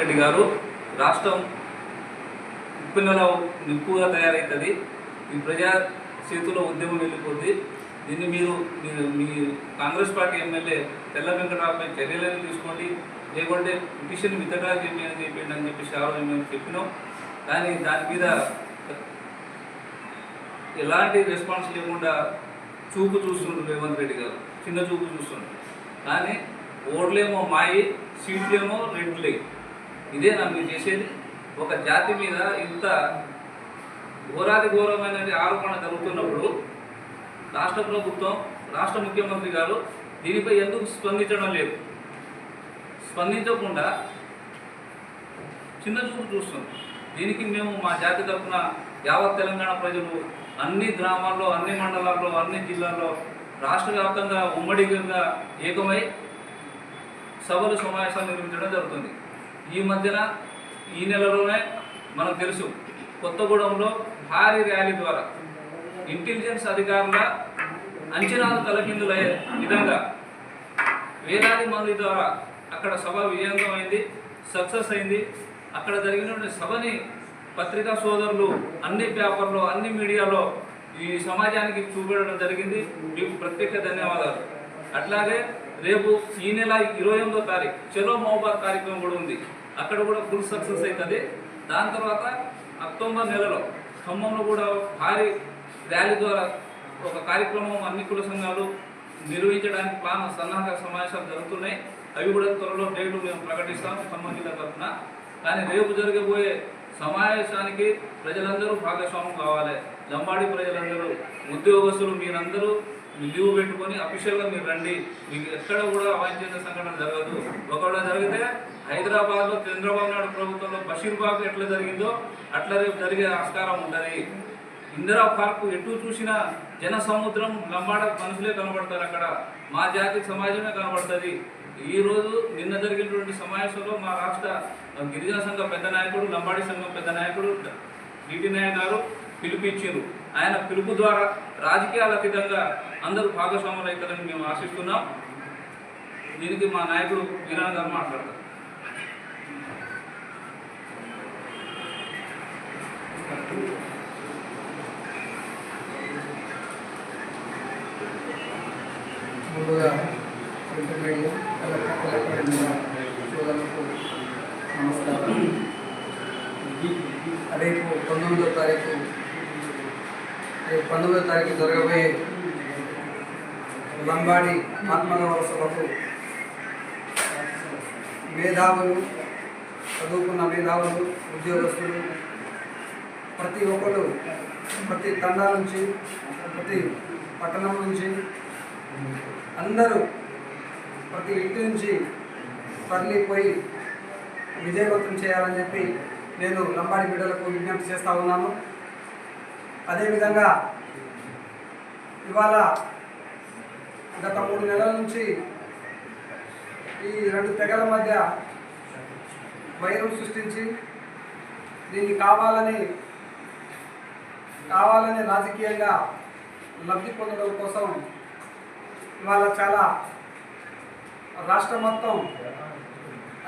రెడ్డి గారు రాష్ట్రం ఉప్పినలో నిప్పుగా తయారవుతుంది ఈ ప్రజా చేతిలో ఉద్యమం వెళ్ళిపోద్ది. దీన్ని మీరు మీరు మీ కాంగ్రెస్ పార్టీ ఎమ్మెల్యే తెల్ల వెంకటరామపై చర్యలను తీసుకోండి. లేకుంటే పిటిషన్ విత్డ్రా చెప్పి అని చెప్పిండి అని చెప్పి ఆ మేము చెప్పినాం. కానీ దాని మీద ఎలాంటి రెస్పాన్స్ లేకుండా చూపు చూస్తుండ్రు రేవంత్ రెడ్డి గారు. చిన్న చూపు చూస్తుండ్రు. కానీ ఓట్లేమో మాయి సీట్లేమో రెడ్లే. ఇదేనా మీరు చేసేది? ఒక జాతి మీద ఇంత ఘోరాది ఘోరమైన ఆరోపణ జరుగుతున్నప్పుడు రాష్ట్ర ప్రభుత్వం రాష్ట్ర ముఖ్యమంత్రి గారు దీనిపై ఎందుకు స్పందించడం లేదు? స్పందించకుండా చిన్న చూపు చూస్తుంది దీనికి మేము మా జాతి తరఫున యావత్ తెలంగాణ ప్రజలు అన్ని గ్రామాల్లో అన్ని మండలాల్లో అన్ని జిల్లాల్లో రాష్ట్ర వ్యాప్తంగా ఉమ్మడిగా ఏకమై సభలు సమావేశాలు నిర్మించడం జరుగుతుంది. ఈ మధ్యన ఈ నెలలోనే మనకు తెలుసు కొత్తగూడెంలో భారీ ర్యాలీ ద్వారా ఇంటెలిజెన్స్ అధికారుల అంచనాలు తలకిందులయ్యే విధంగా వేలాది మంది ద్వారా అక్కడ సభ విజయవంతమైంది సక్సెస్ అయింది. అక్కడ జరిగినటువంటి సభని పత్రికా సోదరులు అన్ని పేపర్లో అన్ని మీడియాలో ఈ సమాజానికి చూపెట్టడం జరిగింది. మీకు ప్రత్యేక ధన్యవాదాలు. అట్లాగే రేపు ఈ నెల ఇరవై ఎనిమిదో తారీఖు చెలో మహబాద్ కార్యక్రమం కూడా ఉంది. అక్కడ కూడా ఫుల్ సక్సెస్ అవుతుంది. దాని తర్వాత అక్టోబర్ నెలలో ఖమ్మంలో కూడా భారీ ర్యాలీ ద్వారా ఒక కార్యక్రమం అన్ని కుల సంఘాలు నిర్వహించడానికి ప్లాన్ సన్నాహక సమావేశాలు జరుగుతున్నాయి. అవి కూడా త్వరలో డేట్లు మేము ప్రకటిస్తాం ఖమ్మం జిల్లా తరఫున. కానీ రేపు జరగబోయే సమావేశానికి ప్రజలందరూ భాగస్వామ్యం కావాలి. లంబాడి ప్రజలందరూ ఉద్యోగస్తులు మీరందరూ లీవ్ పెట్టుకొని అఫీషియల్గా మీరు రండి. మీకు ఎక్కడ కూడా అవాంఛనీయ సంఘటన జరగదు. ఒకవేళ జరిగితే హైదరాబాద్లో చంద్రబాబు నాయుడు ప్రభుత్వంలో బషీర్బాగ్ ఎట్లా జరిగిందో అట్లా రేపు జరిగే ఆస్కారం ఉంటుంది. ఇందిరా పార్క్ ఎటు చూసినా జన సముద్రం లంబాడ మనుషులే కనబడతారు అక్కడ. మా జాతి సమాజమే కనబడుతుంది. ఈ రోజు నిన్న జరిగినటువంటి సమావేశంలో మా రాష్ట్ర గిరిజన సంఘ పెద్ద నాయకుడు లంబాడి సంఘం పెద్ద నాయకుడు డిటి నాయక్ గారు పిలిపించారు ఆయన పిలుపు ద్వారా రాజకీయాల అతీతంగా అందరూ భాగస్వాములు అవుతారని మేము ఆశిస్తున్నాం. దీనికి మా నాయకుడు వీరాన్ గారు మాట్లాడతారు. నమస్కారం. రేపు పంతొమ్మిదో తారీఖు పంతొమ్మిదో తారీఖు జరగబోయే లంబాడి ఆత్మగౌరవ సభకు మేధావులు చదువుకున్న మేధావులు ఉద్యోగస్తులు ప్రతి ఒక్కరు ప్రతి తండా నుంచి ప్రతి పట్టణం నుంచి అందరూ ప్రతి ఇంటి నుంచి తరలిపోయి విజయవంతం చేయాలని చెప్పి నేను లంబాడి బిడ్డలకు విజ్ఞప్తి చేస్తూ ఉన్నాను. అదేవిధంగా ఇవాళ గత మూడు నెలల నుంచి ఈ రెండు తెగల మధ్య వైరం సృష్టించి దీన్ని కావాలని కావాలని రాజకీయంగా లబ్ధి పొందడం కోసం ఇవాళ చాలా రాష్ట్ర మొత్తం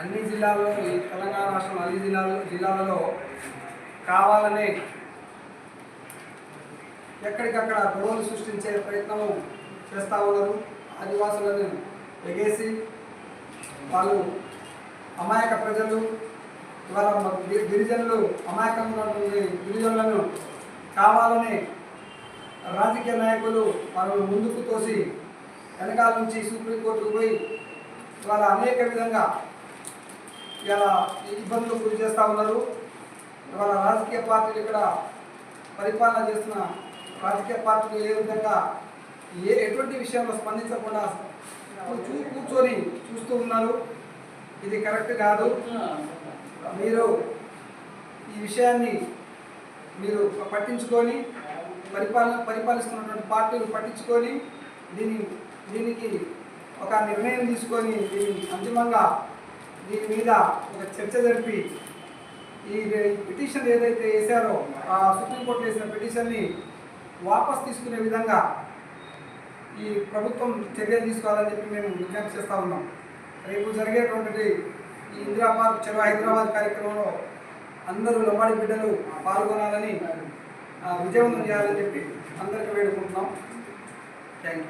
అన్ని జిల్లాల్లో ఈ తెలంగాణ రాష్ట్రం అన్ని జిల్లాలో జిల్లాలలో కావాలనే ఎక్కడికక్కడ గొడవలు సృష్టించే ప్రయత్నం చేస్తూ ఉన్నారు. ఆదివాసులను ఎగేసి వాళ్ళు అమాయక ప్రజలు ఇవాళ గిరిజనులు అమాయకంగా ఉన్నటువంటి గిరిజనులను కావాలని రాజకీయ నాయకులు వాళ్ళను ముందుకు తోసి వెనకాల నుంచి సుప్రీంకోర్టుకు పోయి ఇవాళ అనేక విధంగా ఇలా ఇబ్బందులు గురి చేస్తూ ఉన్నారు. ఇవాళ రాజకీయ పార్టీలు ఇక్కడ పరిపాలన చేస్తున్న రాజకీయ పార్టీలు ఏ విధంగా ఏ ఎటువంటి విషయంలో స్పందించకుండా కూర్చొని చూస్తూ ఉన్నారు? ఇది కరెక్ట్ కాదు. మీరు ఈ విషయాన్ని మీరు పట్టించుకొని పరిపాలన పరిపాలిస్తున్నటువంటి పార్టీలు పట్టించుకొని దీని దీనికి ఒక నిర్ణయం తీసుకొని దీన్ని అంతిమంగా దీని మీద ఒక చర్చ జరిపి ఈ పిటిషన్ ఏదైతే వేశారో ఆ సుప్రీంకోర్టు వేసిన పిటిషన్ని వాపస్ తీసుకునే విధంగా ఈ ప్రభుత్వం చర్యలు తీసుకోవాలని చెప్పి మేము విజ్ఞప్తి చేస్తూ ఉన్నాం. రేపు జరిగేటువంటి ఈ ఇందిరా పార్క్ చెరువు హైదరాబాద్ కార్యక్రమంలో అందరూ లంబాడి బిడ్డలు పాల్గొనాలని విజయవంతం చేయాలని చెప్పి అందరికీ వేడుకుంటున్నాం. Thank you